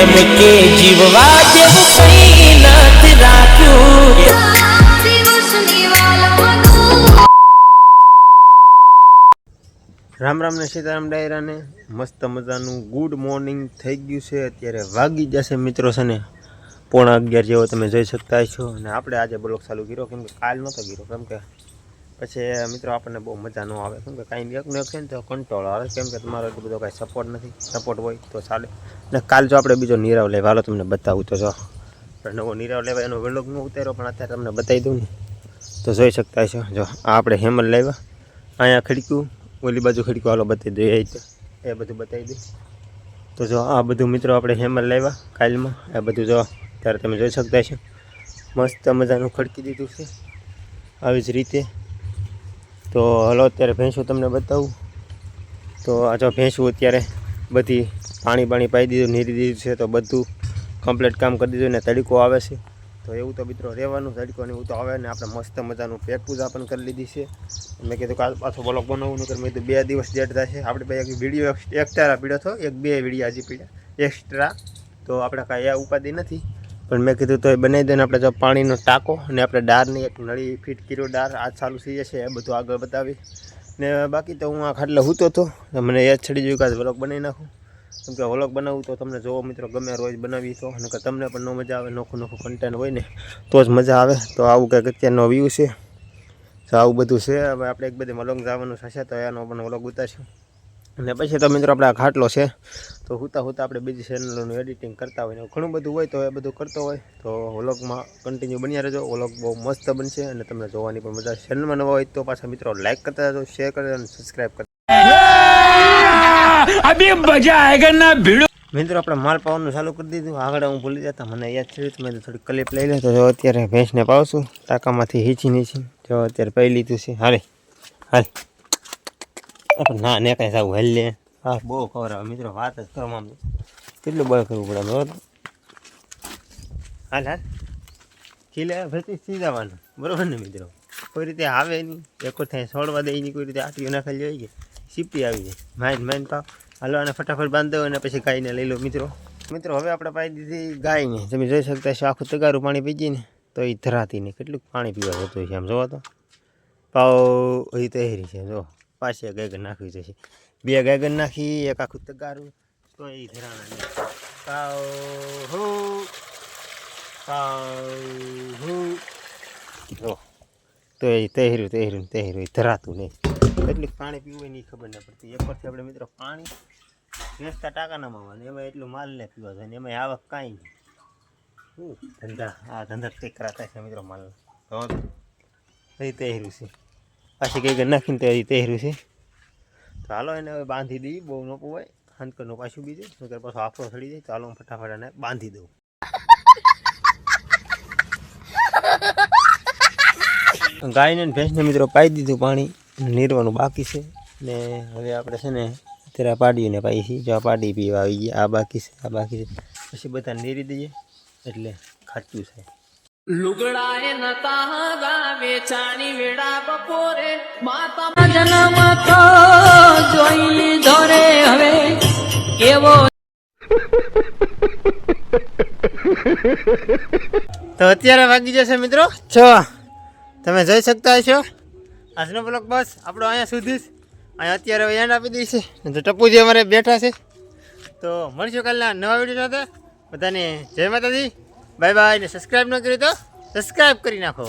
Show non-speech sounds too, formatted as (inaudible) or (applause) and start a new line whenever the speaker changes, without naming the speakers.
એમ કે જીવવા જેવું કઈ નથી રાખ્યું.
રામ રામ ને સીતારામ ડાયરાને મસ્ત મજાનું ગુડ મોર્નિંગ થઈ ગયું છે. અત્યારે વાગી જશે મિત્રો છે ને. પોણા અગિયાર જેવો તમે જોઈ શકતા છો અને આપણે આજે બ્લોક ચાલુ કર્યો. કેમ કે કાલ નહોતો કર્યો. કેમ કે પછી મિત્રો, આપણને બહુ મજા ન આવે. કેમ કે કાંઈ એકને એક છે ને તો કંટ્રોલ આવે. કેમ કે તમારો એટલો બધો કાંઈ સપોર્ટ નથી. સપોર્ટ હોય તો ચાલે. ને કાલ જો આપણે બીજો નીરવ લેવા, હાલો તમને બતાવું તો જો. નવો નીરવ લેવા, એનો વેલોગ ન ઉતાર્યો, પણ અત્યારે તમને બતાવી દઉં ને. તો જોઈ શકતા છો જો, આ આપણે હેમલ લાવ્યા અહીંયા ખડક્યું, ઓલી બાજુ ખડક્યું, હાલો બતાવી દઈએ એ એ બધું બતાવી દઈએ તો જો, આ બધું મિત્રો આપણે હેમલ લાવ્યા કાલમાં. એ બધું જો ત્યારે તમે જોઈ શકતા છો મસ્ત મજાનું ખડકી દીધું છે. આવી જ રીતે તો હલો, અત્યારે ભેંસું તમને બતાવું. તો આ જો ભેંસું અત્યારે બધી પાણી પાણી પાઈ દીધું, નીરી દીધું છે, તો બધું કમ્પ્લીટ કામ કરી દીધું ને તડકો આવે છે. તો એવું તો મિત્રો રહેવાનું, તડકો ને એવું તો આવે ને આપણે મસ્ત મજાનું પેટ પૂજા પણ કરી લીધી છે. મેં કીધું કાલ પાછો બ્લોક બનાવવું નહીં મેં કીધું બે દિવસ ડેટ થશે. આપણે ભાઈ એક વીડિયો એક્સ્ટ્રા પીડ્યો હતો, એક બે વીડિયો હજી પીડ્યા એક્સ્ટ્રા તો આપણે કાંઈ આ ઉપાધિ નથી. પણ મેં કીધું તો એ બનાવી દઈને આપણે જો પાણીનો ટાંકો અને આપણે ડારની એક નળી ફીટ કર્યો ડાર આ ચાલુ થઈ જશે, એ બધું આગળ બતાવી. ને બાકી તો હું આ ખાટલે હૂતો હતો મને યાદ છડી જોયું કે વ્લોગ બનાવી નાખું. કેમ કે વ્લોગ બનાવું તો તમને જોવો મિત્રો, ગમે રોજ બનાવી તો, અને તમને પણ ન મજા આવે, નોખું નોખું કન્ટેન્ટ હોય ને, તો જ મજા આવે. તો આવું કંઈક અત્યારનો વ્યૂ છે. તો આવું બધું છે. હવે આપણે એક બધી મલોંગ જવાનું થશે, તો એનો પણ વ્લોગ ઉતારશું. અને પછી તો મિત્રો આપણે આ ખાટલો છે તો હુતા હુતા આપણે બીજી ચેનલોનું એડિટિંગ કરતા હોય ને ઘણું બધું હોય તો એ બધું કરતો હોય. તો વ્લોગમાં કન્ટિન્યુ બન્યા રહેજો. વ્લોગ બહુ મસ્ત બનશે અને તમને જોવાની પણ મજા ચેનલમાં નવા હોય તો પાછા મિત્રો લાઈક કરતા રહેજો શેર કરજો અને સબસ્ક્રાઈબ કરતા
અભી મજા આયેગા ના ભીડો.
મિત્રો આપણે માલ પાવાનું ચાલુ કરી દીધું. આગળ હું ભૂલી જતા. મને યાદ થયું તો મેં થોડી ક્લિપ લઈ લે તો જો અત્યારે ભેંસને પાવશું. ટાંકામાંથી હીચી નીચી. જો અત્યારે પહેલી લીધું છે. હારે હાલ. (laughs) ના ને કાંઈ સાવ હલ્લે હા, બહુ ખબર આવે મિત્રો, વાત જ કરવામાં કેટલું બળ કરવું પડે બરોબર હાલ હાલ. ખીલે ભરતી સીધાવાનું બરાબર ને, મિત્રો? કોઈ રીતે આવે નહીં. એક થાય છોડવા દે નહીં, કોઈ રીતે આટલી નાખેલી હોય કે. સીપી આવી જાય. માઇન માઇન પાવ હાલો અને ફટાફટ બાંધો અને પછી ગાયને લઈ લો, મિત્રો. મિત્રો, હવે આપણે પાઈ દીધી ગાયને. તમે જોઈ શકતા છો આખું તગારું પાણી પી ને. તો એ ધરાતી નહીં કેટલું પાણી પીવા જતું છે આમ, જોવા તો. પાવ એ તહેરી છે, જો. પાછી ગાયગર નાખવી જશે બે ગાયગર નાખી, એક આખું તગારું, તો એ ધરાણા નહીં હો પાવ હો. જો તો એ તહેર્યું તહેર્યું તહેર્યું, એ ધરાતું નહીં. એટલું પાણી પીવું એની ખબર ના પડતી. એક પરથી આપણે મિત્રો પાણી વેચતા ટાંકાનામાં ના ને એમાં એટલું માલ ને પીવા જાય એમાં આવક કાંઈ નહીં. ધંધા, આ ધંધા કંઈક કરાતા છે મિત્રો માલ તો તહેર્યું છે. પાછી કંઈક નાખીને તો એ તહેર્યું છે. તો હાલો એને હવે બાંધી દઈએ બહુ ન પોવાય. હાંતકરનું પાછું બીજું નકર પાછો આફરો સડી જાય. તો હાલો હું ફટાફટ એને બાંધી દઉં. ગાયને ભેંસને મિત્રો પાઈ દીધું પાણી નીરવાનું બાકી છે. ને હવે આપણે છે ને અત્યારે પાડીને પાઈ છીએ. જો આ પાડી પીવા આવી ગયા, આ બાકી છે, આ બાકી છે. પછી બધા નીરી દઈએ, એટલે ખાચું છે.
લુગડાએ નતા ગાવે વેચાણી વેડા બપોરે માતા જન્મ તો જોઈ લીધો રે હવે કેવો
તો અત્યારે વાગી જશે મિત્રો. છ તમે જોઈ શકતા હશો. આજનો બ્લોક બસ આપણો અહીંયા સુધી જ. અહીંયા અત્યારે હવે એન્ડ આપી દઈશ. તો ટપુજી અમારે બેઠા છે. તો મળીશું કાલના નવા વીડિયો સાથે. બધાને જય માતાજી. બાય બાય ને સબસ્ક્રાઈબ ન કર્યું તો સબસ્ક્રાઈબ કરી નાખો.